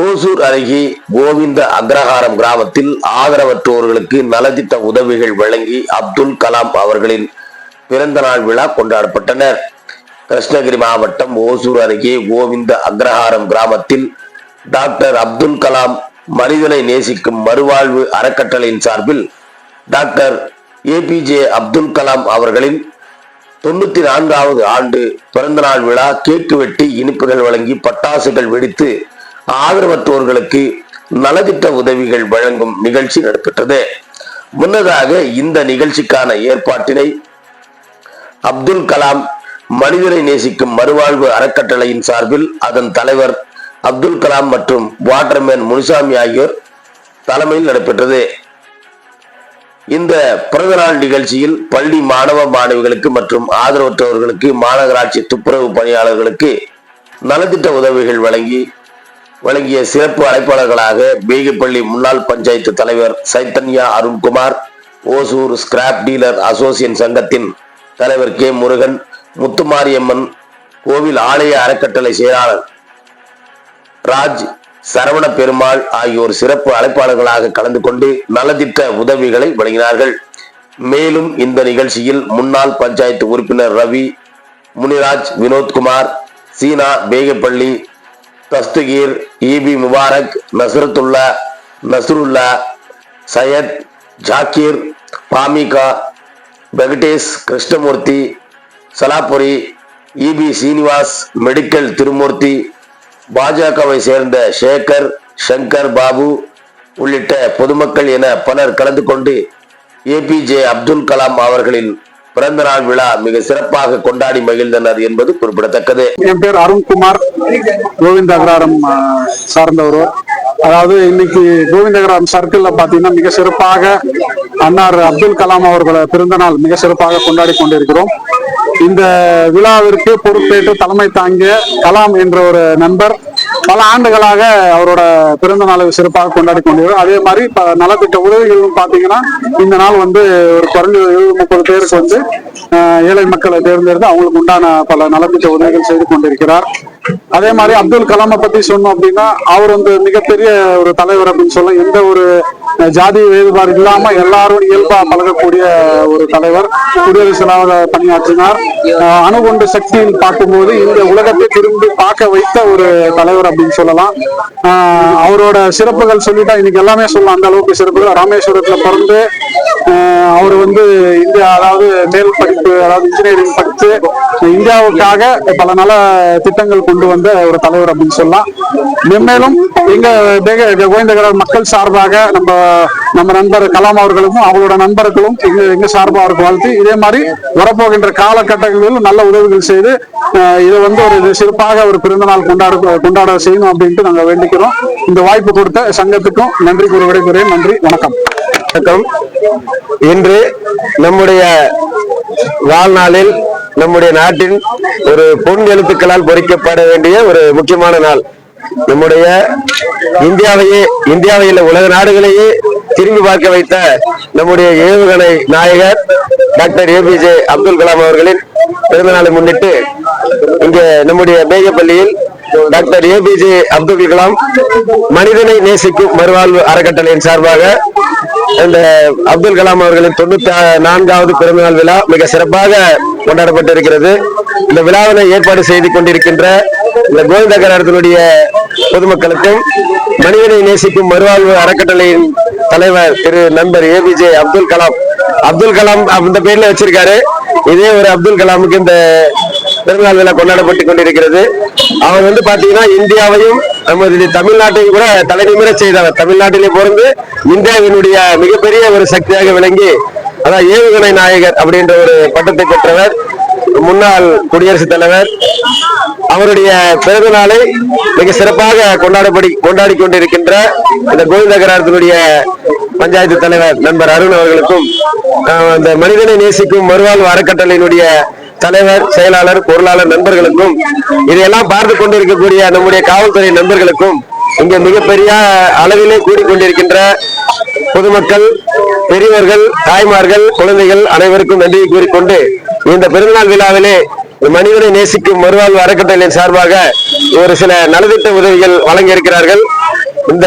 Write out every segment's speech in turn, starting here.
ஓசூர் அருகே கோவிந்த அக்ரஹாரம் கிராமத்தில் ஆதரவற்றோர்களுக்கு நலத்திட்ட உதவிகள் வழங்கி அப்துல் கலாம் அவர்களின் பிறந்த நாள் விழா கொண்டாடப்பட்டனர். கிருஷ்ணகிரி மாவட்டம் ஓசூர் அருகே கோவிந்த அக்ரஹாரம் கிராமத்தில் டாக்டர் அப்துல் கலாம் மனிதனை நேசிக்கும் மறுவாழ்வு அறக்கட்டளையின் சார்பில் டாக்டர் ஏபிஜே அப்துல் கலாம் அவர்களின் தொண்ணூத்தி நான்காவது ஆண்டு பிறந்தநாள் விழா கேக்கு வெட்டி இனிப்புகள் வழங்கி பட்டாசுகள் வெடித்து ஆதரவற்றோர்களுக்கு நலத்திட்ட உதவிகள் வழங்கும் நிகழ்ச்சி நடைபெற்றது. முன்னதாக இந்த நிகழ்ச்சிக்கான ஏற்பாட்டினை அப்துல் கலாம் மனிதனை நேசிக்கும் மறுவாழ்வு அறக்கட்டளையின் சார்பில் அதன் தலைவர் அப்துல் கலாம் மற்றும் வாட்டர்மேன் முனுசாமி ஆகியோர் தலைமையில் நடைபெற்றது. இந்த பிறந்தநாள் நிகழ்ச்சியில் பள்ளி மாணவ மாணவிகளுக்கு மற்றும் ஆதரவற்றவர்களுக்கு மாநகராட்சி துப்புரவு பணியாளர்களுக்கு நலத்திட்ட உதவிகள் வழங்கி வழங்கிய சிறப்பு அழைப்பாளர்களாக பேகப்பள்ளி முன்னாள் பஞ்சாயத்து தலைவர் Chaitanya Arunkumar Hosur scrap dealer association சங்கத்தின் தலைவர் கே முருகன் முத்துமாரியம்மன் கோவில் ஆலய அறக்கட்டளை செயலாளர் ராஜ் சரவண பெருமாள் ஆகியோர் சிறப்பு அழைப்பாளர்களாக கலந்து கொண்டு நலத்திட்ட உதவிகளை வழங்கினார்கள். மேலும் இந்த நிகழ்ச்சியில் முன்னாள் பஞ்சாயத்து உறுப்பினர் Ravi Muniraj Vinodkumar Seena Begepalli Dasthagir EB Mubarak Nasarathulla Nasrulla Syed Zakir Bhamika Venkatesh Krishnamurthy Salapuri EB Srinivas medical Thirumoorthy பாஜகவை சேர்ந்த சேகர் சங்கர் பாபு உள்ளிட்ட பொதுமக்கள் என பலர் கலந்து கொண்டு ஏபிஜே அப்துல் கலாம் அவர்களின் பிறந்த நாள் விழா மிக சிறப்பாக கொண்டாடி மகிழ்ந்தனர் என்பது குறிப்பிடத்தக்கது. என் பேர் அருண்குமார். கோவிந்த அகராரம் சார்ந்தவர். அதாவது இன்னைக்கு கோவிந்த அகராரம் சர்க்கிள்ல பாத்தீங்கன்னா மிக சிறப்பாக அன்னார் அப்துல் கலாம் அவர்களை பிறந்த நாள் மிக சிறப்பாக கொண்டாடி கொண்டிருக்கிறோம். இந்த விழாவிற்கு பொறுப்பேற்று தலைமை தாங்கிய கலாம் என்ற ஒரு நண்பர் பல ஆண்டுகளாக அவரோட பிறந்த நாளை சிறப்பாக கொண்டாடி கொண்டிருக்கிறோம் அதே மாதிரி ப- நலத்திட்ட உதவிகளும் பாத்தீங்கன்னா இந்த நாள் வந்து ஒரு குறைஞ்ச எழுபது முப்பது பேருக்கு வந்து ஆஹ், ஏழை மக்களை தேர்ந்தெடுத்து அவங்களுக்கு உண்டான பல நலத்திட்ட உதவிகள் செய்து கொண்டிருக்கிறார். அதே மாதிரி அப்துல் கலாமை பத்தி சொன்னோம் அப்படின்னா அவர் வந்து மிகப்பெரிய ஒரு தலைவர் அப்படின்னு சொல்ல எந்த ஒரு ஜாதி வேறுபாடு இல்லாம எல்லாரும் இயல்பா பழகக்கூடிய ஒரு தலைவர் குடியரசு பணியாற்றினார். அஹ், அணுகுண்டு சக்தியில் பார்க்கும்போது இந்த உலகத்தை திரும்பி பார்க்க வைத்த ஒரு தலைவர் அப்படின்னு சொல்லலாம். அவரோட சிறப்புகள் சொல்லிட்டா இன்னைக்கு எல்லாமே சொல்லலாம். அந்த அளவுக்கு சிறப்புகள். ராமேஸ்வரத்துல பிறந்து அவர் வந்து இந்தியா அதாவது மேல் படிப்பு அதாவது இன்ஜினியரிங் படித்து இந்தியாவுக்காக பல நல திட்டங்கள் கொண்டு வந்த ஒரு தலைவர் அப்படின்னு சொல்லலாம். மென்மேலும் எங்க கோவிந்தகர மக்கள் சார்பாக நம்ம நம்ம நண்பர் கலாம் அவர்களுக்கும் அவங்களோட நண்பர்களும் எங்க எங்க சார்பாக அவருக்கு வாழ்த்து. இதே மாதிரி வரப்போகின்ற காலகட்டங்களில் நல்ல உதவிகள் செய்து இதை வந்து ஒரு சிறப்பாக ஒரு பிறந்த நாள் கொண்டாட கொண்டாட செய்யணும் அப்படின்ட்டு நாங்கள் வேண்டிக்கிறோம். இந்த வாய்ப்பு கொடுத்த சங்கத்துக்கும் நன்றி கூறி விடைபெறுகிறேன். நன்றி வணக்கம். வணக்கம். இன்று நம்முடைய வாழ்நாளில் நம்முடைய நாட்டின் ஒரு பொன் எழுத்துக்களால் பொறிக்கப்பட வேண்டிய ஒரு முக்கியமான நாள். நம்முடைய இந்தியாவையே இந்தியாவையில் உலக நாடுகளையே திரும்பி பார்க்க வைத்த நம்முடைய ஏவுகணை நாயகர் டாக்டர் ஏபிஜே அப்துல் கலாம் அவர்களின் பிறந்த நாளை முன்னிட்டு இங்கே நம்முடைய மேகப்பள்ளியில் டாக்டர் ஏபிஜே அப்துல் கலாம் மனிதனை நேசிக்கும் மறுவாழ்வு அறக்கட்டளையின் சார்பாக இந்த அப்துல் கலாம் அவர்களின் தொண்ணூத்தி நான்காவது பிறந்தநாள் விழா மிக சிறப்பாக கொண்டாடப்பட்டிருக்கிறது. இந்த விழாவினை ஏற்பாடு செய்து கொண்டிருக்கின்ற இந்த கோவிந்தகரத்தினுடைய பொதுமக்களுக்கும் மனிதனை நேசிக்கும் மறுவாழ்வு அறக்கட்டளையின் தலைவர் திரு நண்பர் ஏபிஜே அப்துல் கலாம். அப்துல் கலாம் அந்த பேர்ல வச்சிருக்காரு. இதே ஒரு அப்துல் கலாமுக்கு இந்த பெருநாள் விழா கொண்டாடப்பட்டு கொண்டிருக்கிறது. அவர் வந்து பாத்தீங்கன்னா இந்தியாவையும் நமது தமிழ்நாட்டையும் கூட தலைநிமிர செய்தவர். தமிழ்நாட்டிலே பிறந்து இந்தியாவினுடைய மிகப்பெரிய ஒரு சக்தியாக விளங்கி அதான் ஏவுகணை நாயகர் அப்படின்ற ஒரு பட்டத்தை பெற்றவர். முன்னாள் குடியரசுத் தலைவர் அவருடைய பிறந்த நாளை மிக சிறப்பாக கொண்டாடப்படி கொண்டாடி கொண்டிருக்கின்ற இந்த கோவிந்தகராரத்தினுடைய பஞ்சாயத்து தலைவர் நண்பர் அருண் அவர்களுக்கும் இந்த மனிதனை நேசிக்கும் மறுவாழ்வு அறக்கட்டளையினுடைய தலைவர் செயலாளர் பொருளாளர் நண்பர்களுக்கும் இதையெல்லாம் பார்த்து கொண்டிருக்கக்கூடிய நம்முடைய காவல்துறை நண்பர்களுக்கும் இங்க மிகப்பெரிய அளவிலே கூடிக்கொண்டிருக்கின்ற பொதுமக்கள் பெரியவர்கள் தாய்மார்கள் குழந்தைகள் அனைவருக்கும் நன்றியை கூறிக்கொண்டு இந்த பிறந்தநாள் விழாவிலே மனிதனை நேசிக்கும் மறுவாழ்வு அறக்கட்டளையின் சார்பாக ஒரு சில நலத்திட்ட உதவிகள் வழங்கியிருக்கிறார்கள். இந்த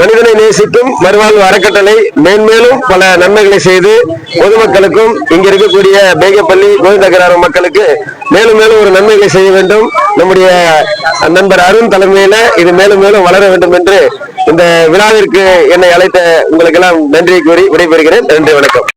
மனிதனை நேசிக்கும் மறுவாழ்வு அறக்கட்டளை மேன்மேலும் பல நன்மைகளை செய்து பொதுமக்களுக்கும் இங்க இருக்கக்கூடிய பேகப்பள்ளி கோவிந்தகிராம மக்களுக்கு மேலும் மேலும் ஒரு நன்மைகளை செய்ய வேண்டும். நம்முடைய நண்பர் அருண் தலைமையில இது மேலும் மேலும் வளர வேண்டும் என்று இந்த விழாவிற்கு என்னை அழைத்த உங்களுக்கெல்லாம் நன்றி கூறி விடைபெறுகிறேன். நன்றி வணக்கம்.